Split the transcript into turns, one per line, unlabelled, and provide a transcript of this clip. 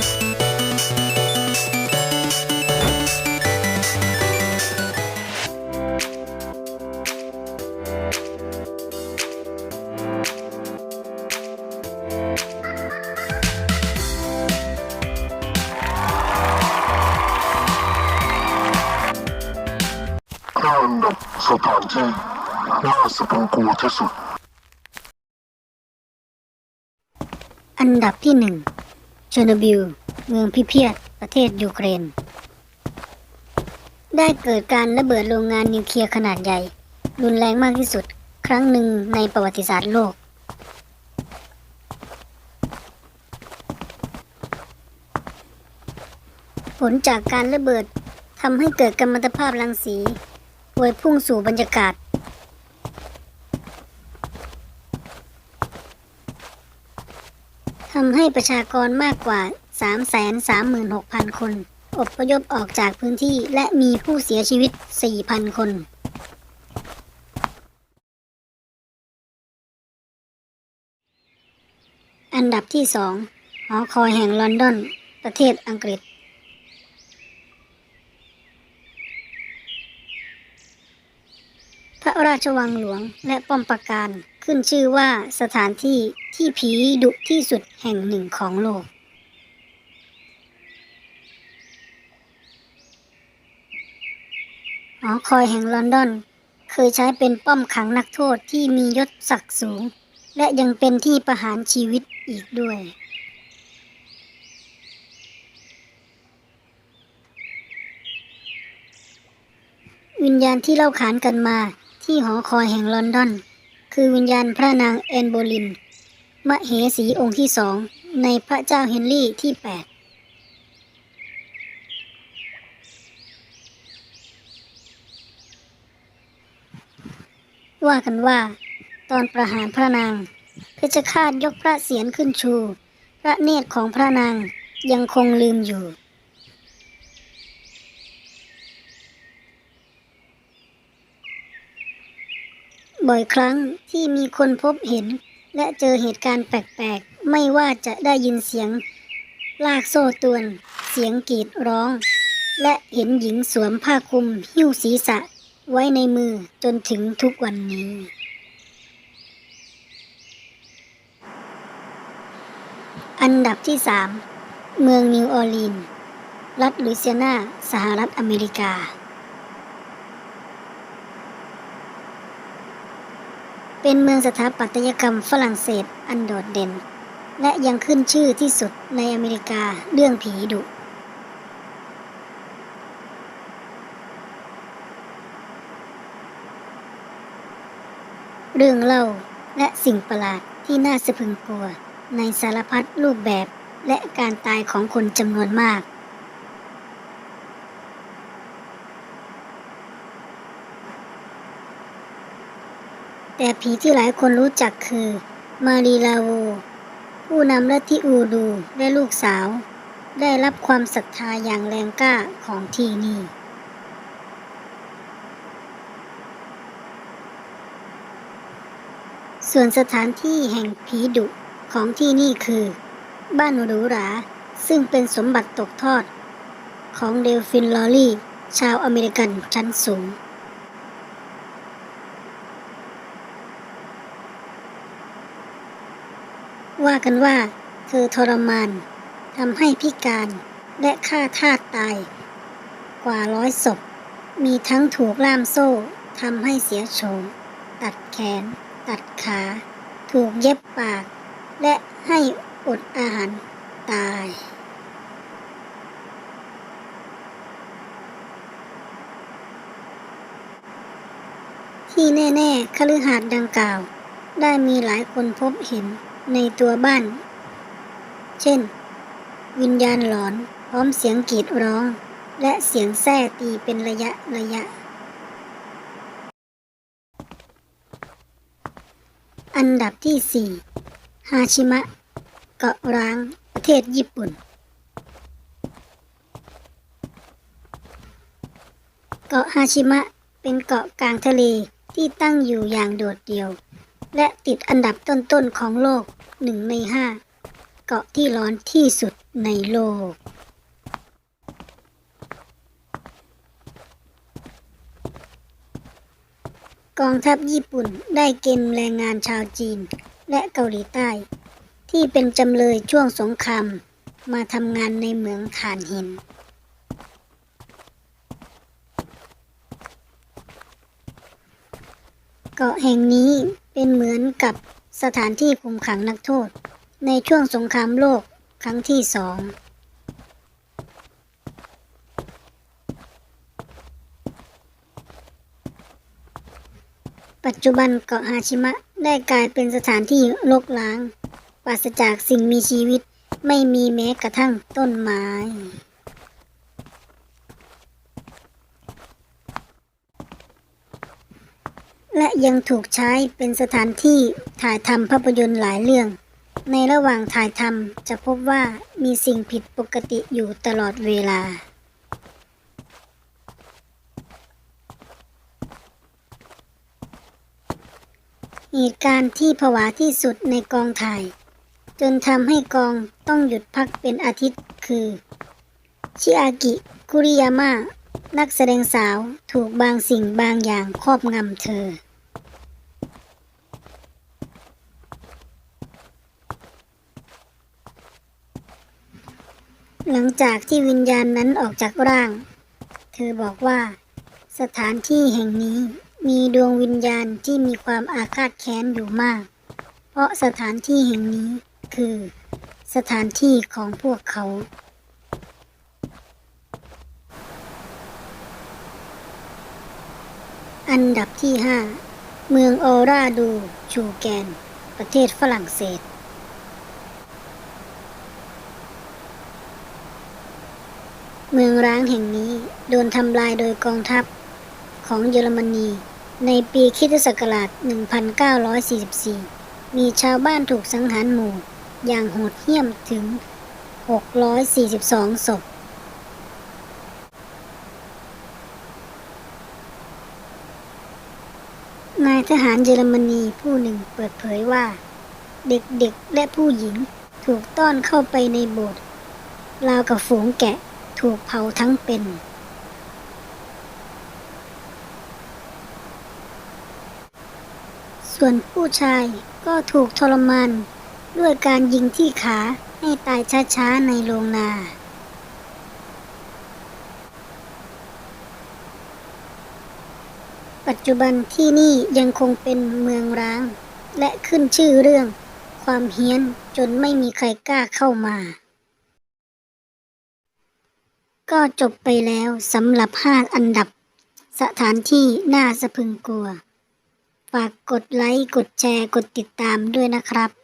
อันดับสถานที่น่าสะพงกลัวที่สุด
อันดับที่หนึ่ง เชอร์โนบิล เมืองพิเพียตประเทศยูเครน ได้เกิดการระเบิดโรงงานนิวเคลียร์ขนาดใหญ่ รุนแรงมากที่สุดครั้งหนึ่งในประวัติศาสตร์โลก ผลจากการระเบิดทำให้เกิดกัมมันตภาพรังสีพวยพุ่งสู่บรรยากาศ ทำให้ประชากรมากกว่า 336,000 คน อบพยพออกจากพื้นที่และมีผู้เสียชีวิต 4,000 คนอันดับที่สองหอคอยแห่งลอนดอน ประเทศอังกฤษ พระราชวังหลวงและป้อมปราการขึ้นชื่อว่าสถานที่ ที่ผีดุที่สุดแห่งหนึ่งของโลก หอคอยแห่งลอนดอน เคยใช้เป็นป้อมขังนักโทษที่มียศศักดิ์สูง และยังเป็นที่ประหารชีวิตอีกด้วยวิญญาณที่เล่าขานกันมาที่หอคอยแห่งลอนดอน คือวิญญาณพระนางแอนโบลิน มเหสีองค์ที่สองในพระเจ้าเฮนรี่ที่แปดว่ากันว่า ตอนประหารพระนาง เพชฌฆาตยกพระเศียรขึ้นชู พระเนตรของพระนางยังคงลืมอยู่ บ่อยครั้งที่มีคนพบเห็น และเจอเหตุการณ์แปลกๆ ไม่ว่าจะได้ยินเสียง ลากโซ่ตวน เสียงกรีดร้อง และเห็นหญิงสวมผ้าคลุมหิ้วศีรษะไว้ในมือจนถึงทุกวันนี้ อันดับที่ 3 เมืองนิวออร์ลีนส์รัฐลุยเซียนา สหรัฐอเมริกา เป็นเมืองสถาปัตยกรรมฝรั่งเศสอันโดดเด่น และยังขึ้นชื่อที่สุดในอเมริกาเรื่องผีดุเรื่องเล่าและสิ่งประหลาดที่น่าสะพึงกลัว ในสารพัดรูปแบบและการตายของคนจำนวนมาก แต่ผีที่หลายคนรู้จักคือ มารีลาโว ผู้นำลัทธิอูดูและลูกสาว ได้รับความศรัทธาอย่างแรงกล้าของที่นี่ส่วนสถานที่แห่งผีดุของที่นี่คือ บ้านหรูหรา ซึ่งเป็นสมบัติตกทอด ของเดลฟินลอรี่ ชาวอเมริกันชั้นสูง ว่ากันว่า เธอทรมานทำให้พิการและฆ่าทาสตาย กว่าร้อยศพ มีทั้งถูกล่ามโซ่ทำให้เสียโฉมตัดแขน ตัดขา ถูกเย็บปาก และให้อดอาหารตายที่แน่ๆคฤหาสน์ดังกล่าว ได้มีหลายคนพบเห็น ในตัวบ้าน เช่น วิญญาณหลอนพร้อมเสียงกรีดร้อง และเสียงแส้ตีเป็นระยะระยะ อันดับที่ 4 ฮาชิมะ เกาะร้าง ประเทศญี่ปุ่น เกาะฮาชิมะเป็นเกาะกลางทะเลที่ตั้งอยู่อย่างโดดเดี่ยว และติดอันดับต้นๆของโลก หนึ่งในห้าเกาะที่ร้อนที่สุดในโลก กองทัพญี่ปุ่นได้เกณฑ์แรงงานชาวจีนและเกาหลีใต้ ที่เป็นจำเลยช่วงสงครามมาทำงานในเหมืองถ่านหินเกาะแห่งนี้เป็นเหมือนกับ สถานที่คุมขังนักโทษ ในช่วงสงครามโลกครั้งที่สองปัจจุบันเกาะฮาชิมะได้กลายเป็นสถานที่รกร้าง ปราศจากสิ่งมีชีวิต ไม่มีแม้กระทั่งต้นไม้ และยังถูกใช้เป็นสถานที่ถ่ายทำภาพยนตร์หลายเรื่อง ในระหว่างถ่ายทำจะพบว่ามีสิ่งผิดปกติอยู่ตลอดเวลา เหตุการณ์ที่ผวาที่สุดในกองถ่าย จนทำให้กองต้องหยุดพักเป็นอาทิตย์คือ ชิอากิ คุริยาม่า นักแสดงสาวถูกบางสิ่งบางอย่างครอบงำเธอ หลังจากที่วิญญาณนั้นออกจากร่าง เธอบอกว่า สถานที่แห่งนี้มีดวงวิญญาณที่มีความอาฆาตแค้นอยู่มาก เพราะสถานที่แห่งนี้คือสถานที่ของพวกเขา อันดับที่ 5 เมืองออราดู ชูแกน ประเทศฝรั่งเศส เมืองร้างแห่งนี้โดนทำลายโดยกองทัพของเยอรมนี ในปีคิศักราช 1944 มีชาวบ้านถูกสังหารหมู่ อย่างโหดเหี้ยมถึง 642 ศพ นาย ทหารเยอรมนีผู้หนึ่งเปิดเผยว่า เด็กๆและผู้หญิงถูกต้อนเข้าไปในโบสถ์ราวกับฝูงแกะถูกเผาทั้งเป็น ส่วนผู้ชายก็ถูกทรมานด้วยการยิงที่ขาให้ตายช้าๆในโรงนา ปัจจุบันที่นี่ยังคงเป็นเมืองร้าง และขึ้นชื่อเรื่อง ความเฮี้ยนจนไม่มีใครกล้าเข้ามา ก็จบไปแล้วสำหรับ 5 อันดับ สถานที่น่าสะพึงกลัว ฝากกดไลค์ กดแชร์ กดติดตามด้วยนะครับ